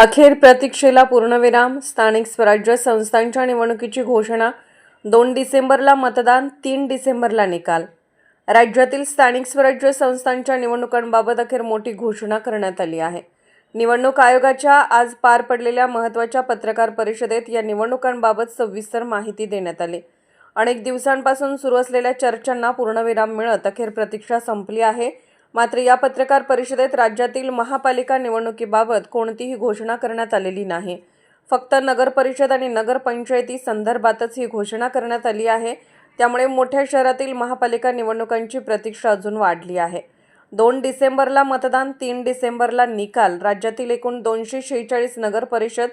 अखेर प्रतीक्षेला पूर्णविराम. स्थानिक स्वराज्य संस्थांच्या निवडणुकीची घोषणा. दोन डिसेंबरला मतदान तीन डिसेंबरला निकाल. राज्यातील स्थानिक स्वराज्य संस्थांच्या निवडणुकांबाबत अखेर मोठी घोषणा करण्यात आली आहे. निवडणूक आयोगाच्या आज पार पडलेल्या महत्त्वाच्या पत्रकार परिषदेत या निवडणुकांबाबत सविस्तर माहिती देण्यात आली. अनेक दिवसांपासून सुरू असलेल्या चर्चांना पूर्णविराम मिळत अखेर प्रतीक्षा संपली आहे. मात्र या पत्रकार परिषदेत राज्यातील महापालिका निवडणुकीबाबत कोणतीही घोषणा करण्यात आलेली नाही. फक्त नगरपरिषद आणि नगरपंचायती संदर्भातच ही घोषणा करण्यात आली आहे. त्यामुळे मोठ्या शहरातील महापालिका निवडणुकांची प्रतीक्षा अजून वाढली आहे. दोन डिसेंबरला मतदान तीन डिसेंबरला निकाल राज्यातील एकूण दोनशे शेहेचाळीस नगरपरिषद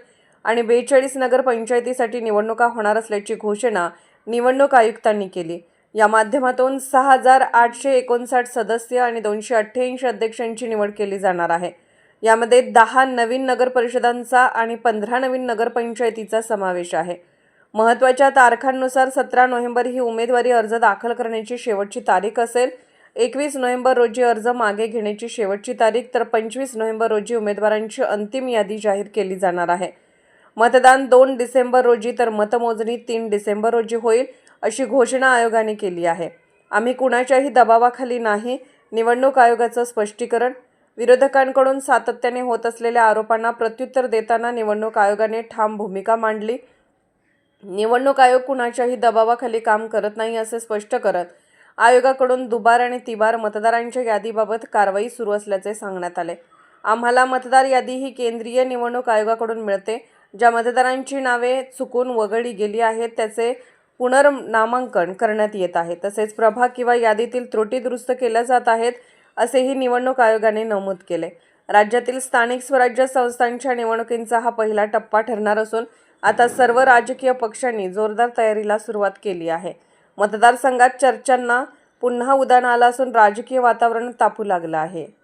आणि बेचाळीस नगरपंचायतीसाठी निवडणुका होणार असल्याची घोषणा निवडणूक आयुक्तांनी केली. या माध्यमातून सहा हजार आठशे एकोणसाठ सदस्य आणि दोनशे अठ्ठ्याऐंशी अध्यक्षांची निवड केली जाणार आहे. यामध्ये दहा नवीन नगर परिषदांचा आणि पंधरा नवीन नगरपंचायतीचा समावेश आहे. महत्त्वाच्या तारखांनुसार सतरा नोव्हेंबर ही उमेदवारी अर्ज दाखल करण्याची शेवटची तारीख असेल. एकवीस नोव्हेंबर रोजी अर्ज मागे घेण्याची शेवटची तारीख तर पंचवीस नोव्हेंबर रोजी उमेदवारांची अंतिम यादी जाहीर केली जाणार आहे. मतदान दोन डिसेंबर रोजी तर मतमोजणी तीन डिसेंबर रोजी होईल. अशी घोषणा आयोगाने केली आहे. आम्ही कुणाच्याही दबावाखाली नाही. निवडणूक आयोगाचं स्पष्टीकरण. विरोधकांकडून सातत्याने होत असलेल्या आरोपांना प्रत्युत्तर देताना निवडणूक आयोगाने ठाम भूमिका मांडली. निवडणूक आयोग कुणाच्याही दबावाखाली काम करत नाही असे स्पष्ट करत आयोगाकडून दुबार आणि तिबार मतदारांच्या यादीबाबत कारवाई सुरू असल्याचे सांगण्यात आले. आम्हाला मतदार यादी ही केंद्रीय निवडणूक आयोगाकडून मिळते. ज्या मतदारांची नावे चुकून वगळली गेली आहेत त्याचे पुनर्नामांकन करण्यात येत आहे. तसेच प्रभाग किंवा यादीतील त्रुटी दुरुस्त केल्या जात आहेत असेही निवडणूक आयोगाने नमूद केले. राज्यातील स्थानिक स्वराज्य संस्थांच्या निवडणुकींचा हा पहिला टप्पा ठरणार असून आता सर्व राजकीय पक्षांनी जोरदार तयारीला सुरुवात केली आहे. मतदारसंघात चर्चांना पुन्हा उदाहरण आलं असून राजकीय वातावरण तापू लागलं आहे.